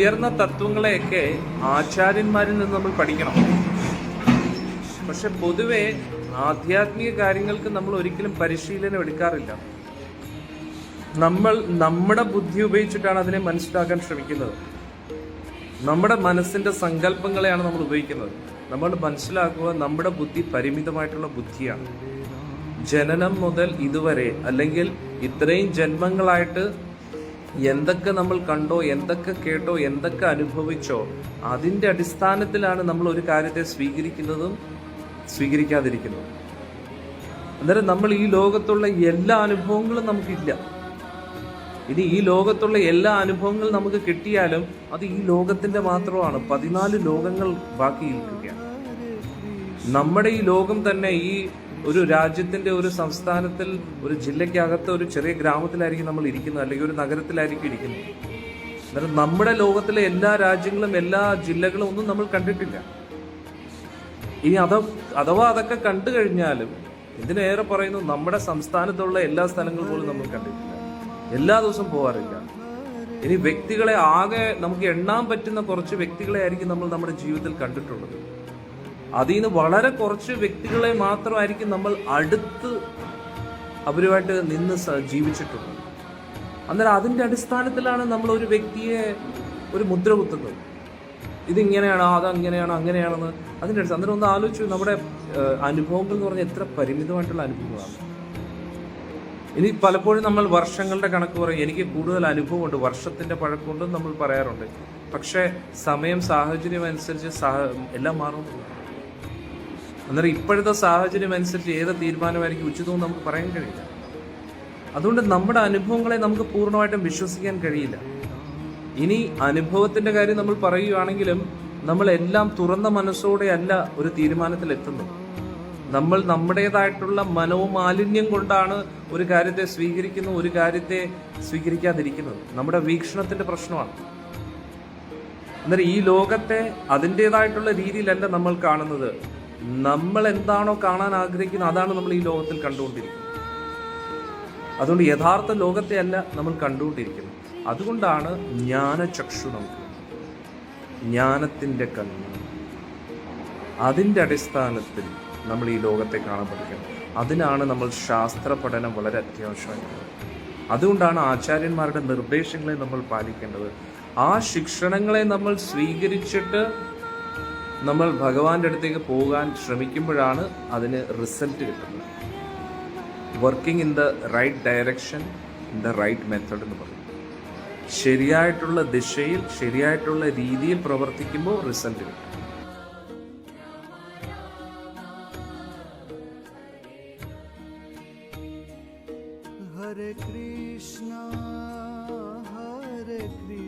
ഉയർന്ന തത്വങ്ങളെയൊക്കെ ആചാര്യന്മാരിൽ നിന്ന് നമ്മൾ പഠിക്കണം. പക്ഷെ പൊതുവെ ആധ്യാത്മിക കാര്യങ്ങൾക്ക് നമ്മൾ ഒരിക്കലും പരിശീലനം എടുക്കാറില്ല. നമ്മൾ നമ്മുടെ ബുദ്ധി ഉപയോഗിച്ചിട്ടാണ് അതിനെ മനസ്സിലാക്കാൻ ശ്രമിക്കുന്നത്. നമ്മുടെ മനസ്സിന്റെ സങ്കല്പങ്ങളെയാണ് നമ്മൾ ഉപയോഗിക്കുന്നത്. നമ്മൾ മനസ്സിലാക്കുക നമ്മുടെ ബുദ്ധി പരിമിതമായിട്ടുള്ള ബുദ്ധിയാണ്. ജനനം മുതൽ ഇതുവരെ അല്ലെങ്കിൽ ഇത്രയും ജന്മങ്ങളായിട്ട് എന്തൊക്കെ നമ്മൾ കണ്ടോ എന്തൊക്കെ കേട്ടോ എന്തൊക്കെ അനുഭവിച്ചോ അതിന്റെ അടിസ്ഥാനത്തിലാണ് നമ്മൾ ഒരു കാര്യത്തെ സ്വീകരിക്കുന്നതും സ്വീകരിക്കാതിരിക്കുന്നതും. അന്നേരം നമ്മൾ ഈ ലോകത്തുള്ള എല്ലാ അനുഭവങ്ങളും നമുക്കില്ല. ഇനി ഈ ലോകത്തുള്ള എല്ലാ അനുഭവങ്ങളും നമുക്ക് കിട്ടിയാലും അത് ഈ ലോകത്തിന്റെ മാത്രമാണ്. പതിനാല് ലോകങ്ങൾ ബാക്കി നിൽക്കുകയാണ് നമ്മുടെ ഈ ലോകം തന്നെ ഈ ഒരു രാജ്യത്തിന്റെ ഒരു സംസ്ഥാനത്തിൽ ഒരു ജില്ലയ്ക്കകത്ത് ഒരു ചെറിയ ഗ്രാമത്തിലായിരിക്കും നമ്മൾ ഇരിക്കുന്നത് അല്ലെങ്കിൽ ഒരു നഗരത്തിലായിരിക്കും ഇരിക്കുന്നത്. അന്നേരം നമ്മുടെ ലോകത്തിലെ എല്ലാ രാജ്യങ്ങളും എല്ലാ ജില്ലകളും ഒന്നും നമ്മൾ കണ്ടിട്ടില്ല. ഇനി അത അഥവാ അതൊക്കെ കണ്ടു കഴിഞ്ഞാലും ഇതിനേറെ പറയുന്നു നമ്മുടെ സംസ്ഥാനത്തുള്ള എല്ലാ സ്ഥലങ്ങളും പോലും നമ്മൾ കണ്ടിട്ടില്ല. എല്ലാ ദിവസവും പോകാറില്ല ഇനി വ്യക്തികളെ ആകെ നമുക്ക് എണ്ണാൻ പറ്റുന്ന കുറച്ച് വ്യക്തികളെ ആയിരിക്കും നമ്മൾ നമ്മുടെ ജീവിതത്തിൽ കണ്ടിട്ടുള്ളത്. അതിൽ നിന്ന് വളരെ കുറച്ച് വ്യക്തികളെ മാത്രമായിരിക്കും നമ്മൾ അടുത്ത് അവരുമായിട്ട് നിന്ന് ജീവിച്ചിട്ടുള്ളത്. അന്നേരം അതിന്റെ അടിസ്ഥാനത്തിലാണ് നമ്മൾ ഒരു വ്യക്തിയെ ഒരു മുദ്ര കുത്തുന്നത്. ഇതിങ്ങനെയാണ് അതങ്ങനെയാണ് അങ്ങനെയാണ് അങ്ങനെയാണെന്ന് അതിന്റെ അടിസ്ഥാനം. അന്നേരം ഒന്ന് ആലോചിച്ചു നമ്മുടെ അനുഭവങ്ങൾ എന്ന് പറഞ്ഞാൽ എത്ര പരിമിതമായിട്ടുള്ള അനുഭവമാണ്. ഇനി പലപ്പോഴും നമ്മൾ വർഷങ്ങളുടെ കണക്ക് പറയും എനിക്ക് കൂടുതൽ അനുഭവമുണ്ട് വർഷത്തിന്റെ പഴക്കമുണ്ടെന്ന് നമ്മൾ പറയാറുണ്ട്. പക്ഷേ സമയം സാഹചര്യം അനുസരിച്ച് സാഹ- എല്ലാം മാറുന്നു അന്നേരം ഇപ്പോഴത്തെ സാഹചര്യം അനുസരിച്ച് ഏത് തീരുമാനമായിരിക്കും ഉചിതവും നമുക്ക് പറയാൻ കഴിയില്ല. അതുകൊണ്ട് നമ്മുടെ അനുഭവങ്ങളെ നമുക്ക് പൂർണമായിട്ടും വിശ്വസിക്കാൻ കഴിയില്ല. ഇനി അനുഭവത്തിന്റെ കാര്യം നമ്മൾ പറയുകയാണെങ്കിലും നമ്മളെല്ലാം തുറന്ന മനസ്സോടെ അല്ല ഒരു തീരുമാനത്തിൽ എത്തുന്നു നമ്മൾ നമ്മുടേതായിട്ടുള്ള മനോമാലിന്യം കൊണ്ടാണ് ഒരു കാര്യത്തെ സ്വീകരിക്കുന്നു ഒരു കാര്യത്തെ സ്വീകരിക്കാതിരിക്കുന്നത്. നമ്മുടെ വീക്ഷണത്തിന്റെ പ്രശ്നമാണ്. അന്നേരം ഈ ലോകത്തെ അതിന്റെതായിട്ടുള്ള രീതിയിലല്ല നമ്മൾ കാണുന്നത്. നമ്മൾ എന്താണോ കാണാൻ ആഗ്രഹിക്കുന്നത് അതാണ് നമ്മൾ ഈ ലോകത്തിൽ കണ്ടുകൊണ്ടിരിക്കുന്നത്. അതുകൊണ്ട് യഥാർത്ഥ ലോകത്തെ അല്ല നമ്മൾ കണ്ടുകൊണ്ടിരിക്കുന്നത്. അതുകൊണ്ടാണ് ജ്ഞാനചക്ഷു നമുക്ക്. ജ്ഞാനത്തിന്റെ കണ്ണ്. അതിന്റെ അടിസ്ഥാനത്തിൽ നമ്മൾ ഈ ലോകത്തെ കാണാൻ അതിനാണ് നമ്മൾ ശാസ്ത്ര പഠനം വളരെ അത്യാവശ്യമായിട്ടുള്ളത് അതുകൊണ്ടാണ് ആചാര്യന്മാരുടെ നിർദ്ദേശങ്ങളെ നമ്മൾ പാലിക്കേണ്ടത്. ആ ശിക്ഷണങ്ങളെ നമ്മൾ സ്വീകരിച്ചിട്ട് നമ്മൾ ഭഗവാന്റെ അടുത്തേക്ക് പോകാൻ ശ്രമിക്കുമ്പോഴാണ് അതിന് റിസൾട്ട് കിട്ടുന്നത്. Working in the right direction in the right method എന്ന് പറയും ശരിയായിട്ടുള്ള ദിശയിൽ ശരിയായിട്ടുള്ള രീതിയിൽ പ്രവർത്തിക്കുമ്പോൾ റിസൾട്ട് കിട്ടും. ഹരേ കൃഷ്ണ ഹരേ കൃഷ്ണ